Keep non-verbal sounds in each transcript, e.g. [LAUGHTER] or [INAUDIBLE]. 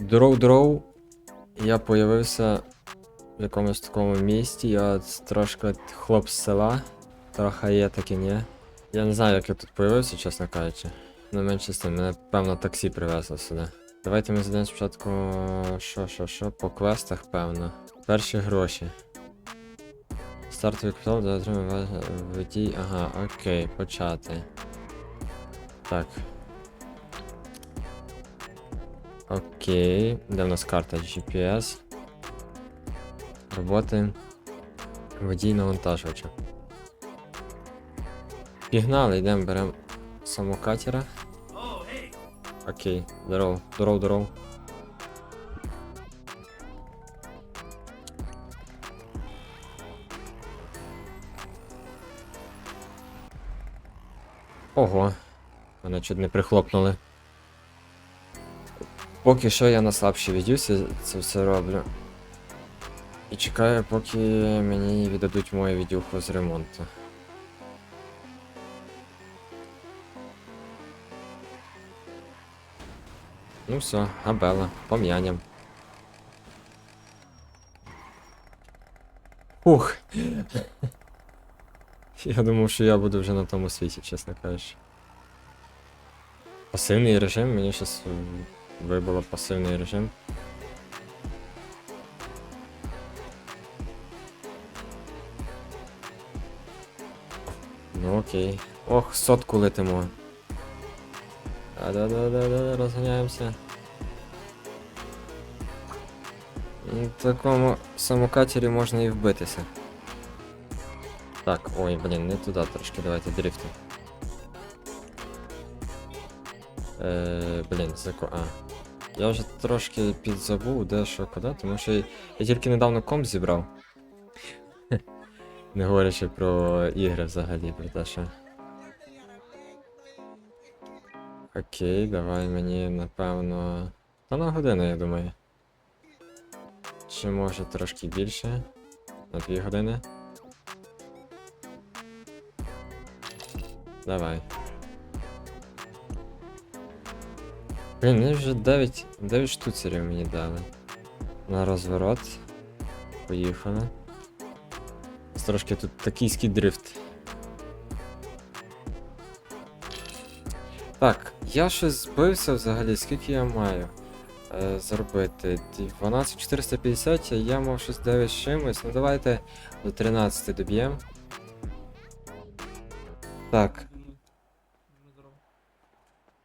Дроу-дроу. Я появився в якомусь такому місті. Я трошки хлоп з села. Трохи є таке, ні. Я не знаю, як я тут появився, чесно кажучи. Ну, менше з тим, мене, певно, таксі привезло сюди. Давайте ми зайдемо спочатку. Що, що, що? По квестах, певно. Перші гроші. Стартовий капітал для отримання водій. Ага, окей, почати. Так. Окей. Де в нас карта GPS? Роботи. Водій навантажувача. Пігнали, йдемо, беремо самокатера. Окей, здоров, здоров, здоров. Ого, мене чуть не прихлопнули. Поки що я на слабшій відюсі це все роблю. І чекаю, поки мені віддадуть мою відюху з ремонту. Ну все, Абела, пом'янем. Ух. [LAUGHS] Я думав, що я буду вже на тому світі, чесно кажучи. Пасивний режим, мені щас вибило пасивний режим. Ну окей. Ох, сотку летимо. Да-да-да-да, розганяємося. В такому самокатері можна і вбитися. Так, ой, блін, не туди трошки, давайте дрифтом. Е, блін, зако. А. Я вже трошки підзабув, де що куди, тому що я, я тільки недавно комп зібрав. Не говорячи про ігри взагалі, про те, що. Окей, давай мені, напевно. Та на годину, я думаю. Чи може трошки більше? На дві години. Давай. Блін, мені вже 9, 9 штуцерів мені дали. На розворот. Поїхали. Трошки тут токійський дрифт. Так, я щось збився взагалі, скільки я маю е, зробити? 12450, а я мав щось 9 з чимось. Ну давайте до 13 доб'ємо. Так,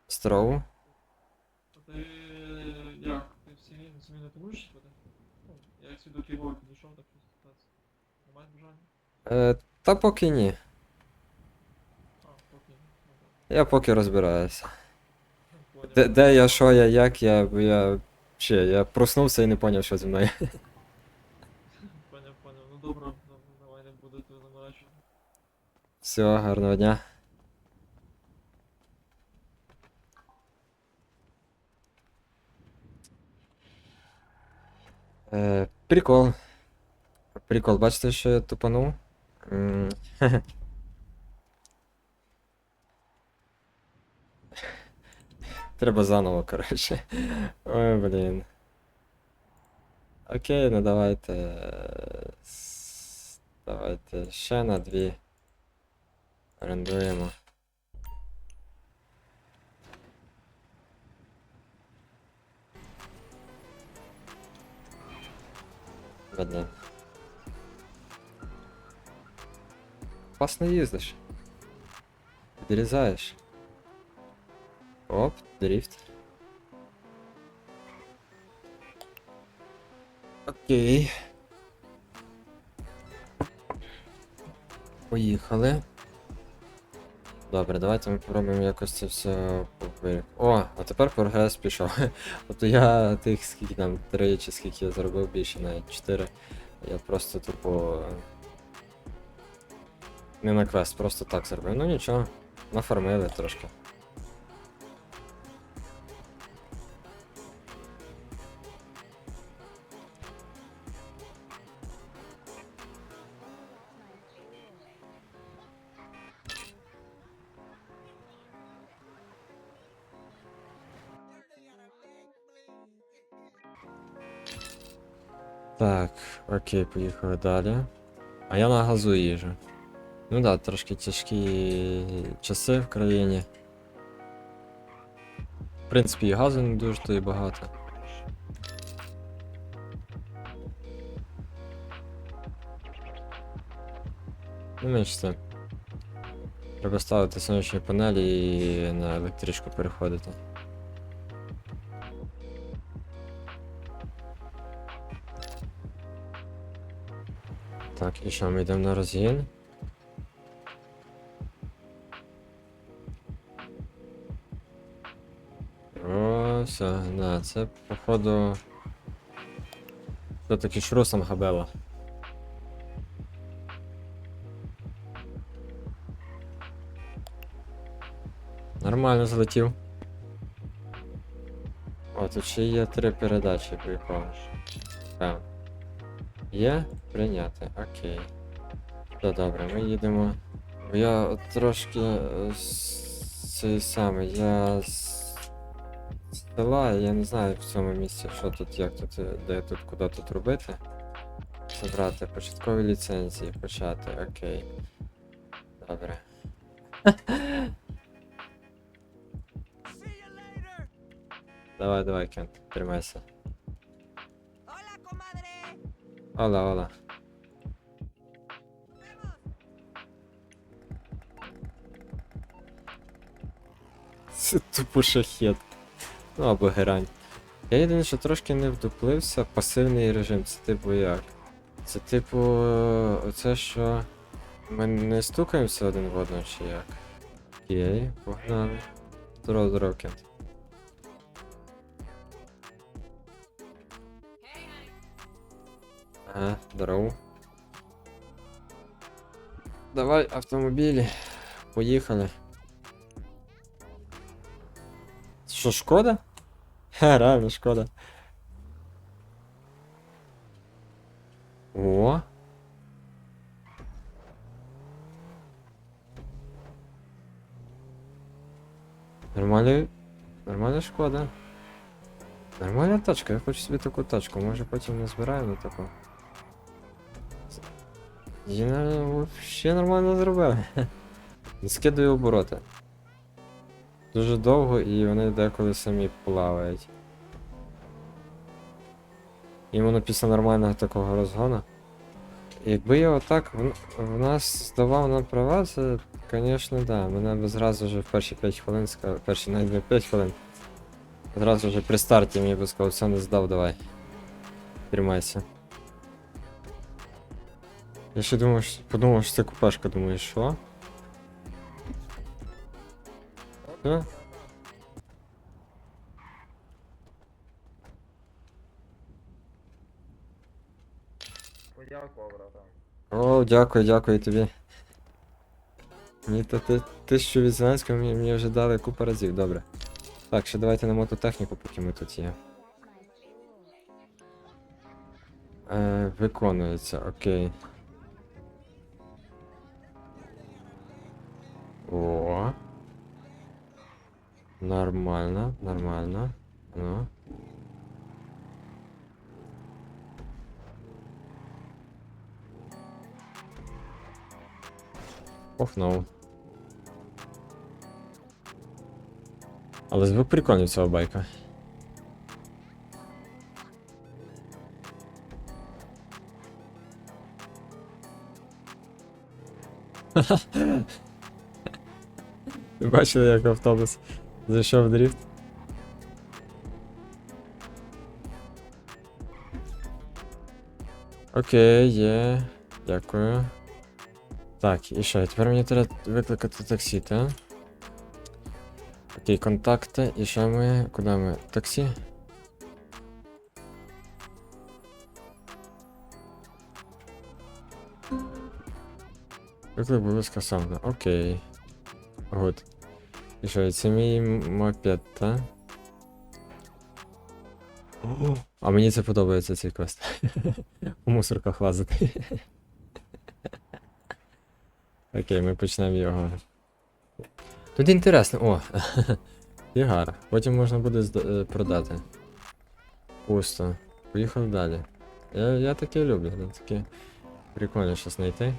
строу. А ти як? Ти в сім'ї на сім'ї не будеш бути? Ну, сюди ківо підійшов, так щось питатися. Бажання? Е, та поки ні. А, поки. Ну. Я поки розбираюся. Де, де я, що я, як я, бо я. Ще, я проснувся і не поняв, що зі мною. Поняв, поняв. Ну добре, давай не буду тебе заморачувати. Все, гарного дня. Е, прикол. Прикол, бачите, що я тупанув? [LAUGHS] Треба заново, коротше. Ой, блін. Окей, ну давайте. е, Давайте ще на дві. Орендуємо. Блін. Класно їздиш. Підрізаєш. Оп, дрифт. Окей. Поїхали. Добре, давайте ми попробуємо якось це все попри- О, а тепер прогрес пішов. [LAUGHS] От я тих скільки там, три чи скільки я заробив більше, навіть 4. Я просто тупо. Не на квест, просто так зробив. Ну нічого, нафармили трошки. Так, окей, поїхали далі. А я на газу їжу. Ну да, трошки тяжкі часи в країні. В принципі, і газу не дуже то і багато. Ну, менш це. Треба ставити сонячні панелі і на електричку переходити. Так, і що, ми йдемо на розгін? О, все, да, це походу. Хто такий шрусом габела? Нормально залетів. О, тут ще є три передачі, прикол. Так. Є? Прийняти, окей. То добре, ми їдемо. Я трошки е, цей самий, я з з села, я не знаю в цьому місці, що тут, як тут, е, де тут, куди тут робити. Забрати початкові ліцензії, почати, окей. Добре. [LAUGHS] Давай, давай, Кент, тримайся. Ола, ола. Це тупо шахет. Ну або герань. Я єдине, що трошки не вдуплився, пасивний режим, це типу як? Це типу оце що. Ми не стукаємося один в одного чи як? Окей, погнали. Здорово, здорово, Кент. Ага, здорово. Давай, автомобілі. Поїхали. Що, шкода? Ха, реально шкода. О. Нормальна. Нормальна шкода. Нормальна тачка, я хочу собі таку тачку, може потім не збираємо таку. Я вообще нормально зробив. [LAUGHS] Скидаю обороти. Дуже довго і вони деколи самі плавають. Іменно після нормального такого розгону. Якби я отак в, в нас здавав на права, це, звісно, да. Мене б зразу вже в перші 5 хвилин сказав, перші навіть не 5 хвилин. Зразу вже при старті мені би сказав, все не здав, давай. Тримайся. Я ще думав, що, подумав, що це купешка, думаю, що? Подякував, братан. О, дякую, дякую тобі. Мені то ти, тисячу від Зеленського мені, мені вже дали купу разів, добре. Так, ще давайте на мототехніку, поки ми тут є. Е, виконується, окей. Нормально, нормально. Ну. Офнув. Але звук прикольний цього байка. [LAUGHS] Бачили, як автобус зайшов дріфт? Окей, є. Дякую. Так, і що, тепер мені треба викликати таксі, так? Окей, контакти, і що ми. Куди ми? Таксі? Виклик був скасовано. Окей. Гуд. Що, це мій мопед, так? [LAUGHS] [LAUGHS] О, [LAUGHS] А мені це подобається цей квест. У мусорках лазити. Окей, ми почнемо його. Тут інтересно. О! Ігар. Потім можна буде зда- е, продати. Пусто. Поїхали далі. Я, я таке люблю, таке прикольно щось знайти.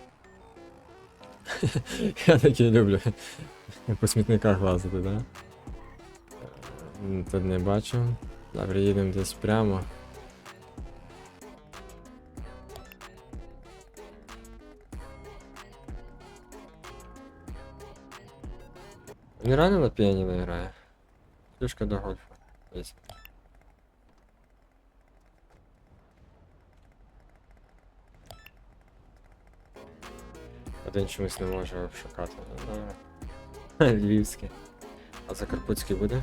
я таке люблю. [LAUGHS] По смітниках лазити, да? Тут не бачу. Добре, їдемо десь прямо. Він реально на піаніно грає. Ключка до гольфа. Есть. Один чомусь не може обшукати. [LAUGHS] Львівський. А Закарпутський буде?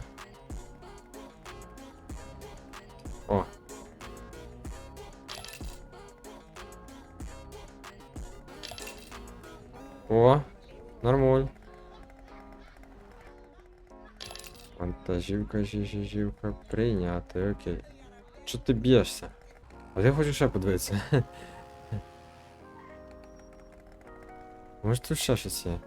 О. О, нормуль. Вантажівка, жижівка, прийняти, окей. Чо ти б'єшся? А я хочу ще подивитися. [LAUGHS] Може тут ще щось є?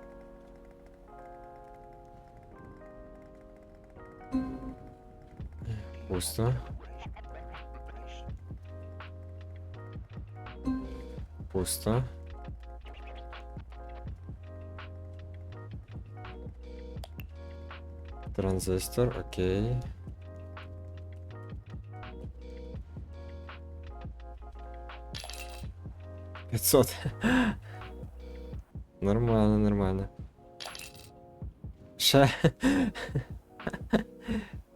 Пусто. Пусто. Транзистор, окей. Пятьсот. [LAUGHS] Нормально, нормально. Ще.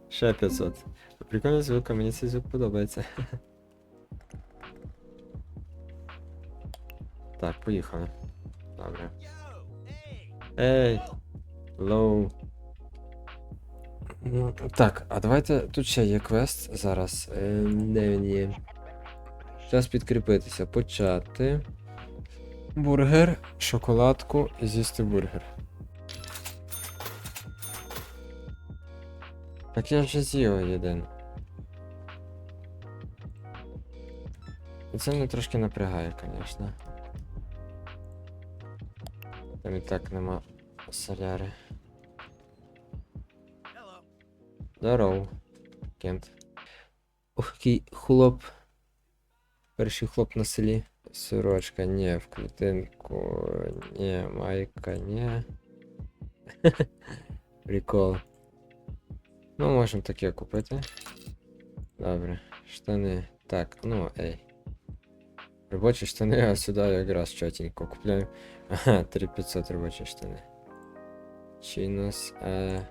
Ще 500. Прикольний звук, а мені цей звук подобається. [LAUGHS] Так, поїхали. Добре. Ей! Лоу. Ну, Так, а давайте тут ще є квест зараз. Е, де він є? Час підкріпитися. Почати. Бургер, шоколадку і з'їсти бургер. Так я вже з'їв один. І це мене трошки напрягає, звісно. Там і так нема соляри. Здоров, Кент. Ох, який хлоп. Перший хлоп на селі. Сорочка, ні, в клітинку, ні, майка, ні. [LAUGHS] Прикол. Ну, можемо таке купити. Добре. Штани. Так, ну, ей. Робочі штани, а сюди якраз чотенько купляю. [LAUGHS] Ага, 3500 робочі штани. Чинос, е...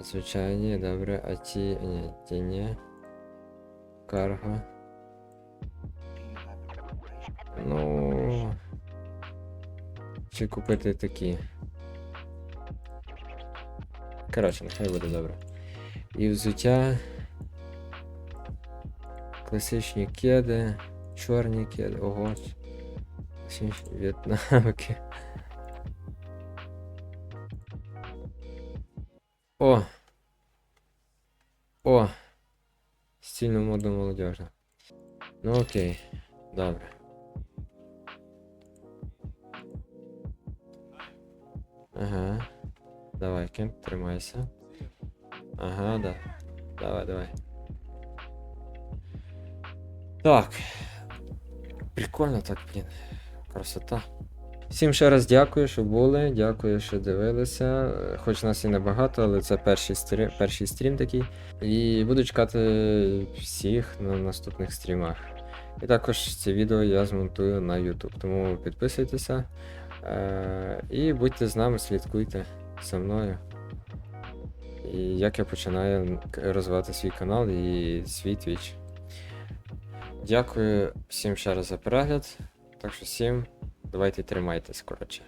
Звичайні, добре, а ті. Ні, ті ні. Карго. Ну. Чи купити такі. Коротше, нехай буде добре. І взуття. Класичні кеди, чорні кеди, ого. В'єтнамки. О! О! Стильно модно молодежно. Ну окей, добре. Ага. Давай, Кент, тримайся. Ага, да. Давай, давай. Так. Прикольно так, блін. Красота. Всім ще раз дякую, що були. Дякую, що дивилися. Хоч нас і небагато, але це перший стрім, перший стрім такий. І буду чекати всіх на наступних стрімах. І також це відео я змонтую на YouTube. Тому підписуйтеся. Е, і будьте з нами, слідкуйте за мною. І як я починаю розвивати свій канал і свій Twitch. Дякую всім ще раз за перегляд. Так що всім давайте тримайтесь, коротше.